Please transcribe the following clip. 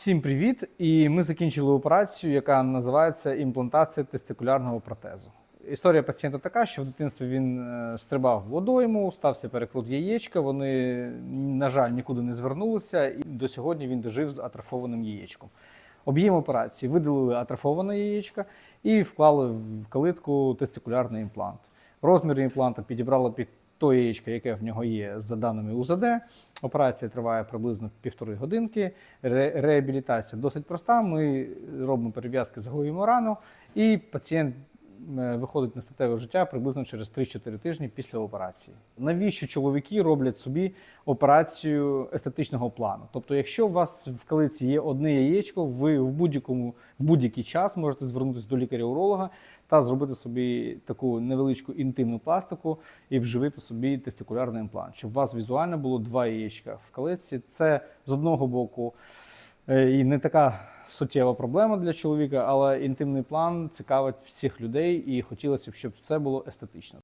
Всім привіт! І ми закінчили операцію, яка називається імплантація тестикулярного протезу. Історія пацієнта така, що в дитинстві він е, стрибав в водойму, стався перекрут яєчка. Вони, на жаль, нікуди не звернулися, і до сьогодні він дожив з атрофованим яєчком. Об'єм операції видалили атрофоване яєчко і вклали в калитку тестикулярний імплант. Розмір імпланта підібрала під то яєчко, яке в нього є за даними УЗД. Операція триває приблизно півтори годинки. Ре- реабілітація досить проста. Ми робимо перев'язки, загоюємо рану, і пацієнт виходить на статеве життя приблизно через 3-4 тижні після операції. Навіщо чоловіки роблять собі операцію естетичного плану? Тобто, якщо у вас в калиці є одне яєчко, ви в будь-якому в будь-який час можете звернутися до лікаря-уролога та зробити собі таку невеличку інтимну пластику і вживити собі тестикулярний імплант, щоб у вас візуально було два яєчка в калиці. Це з одного боку е, і не така суттєва проблема для чоловіка, але інтимний план цікавить всіх людей, і хотілося б, щоб все було естетично.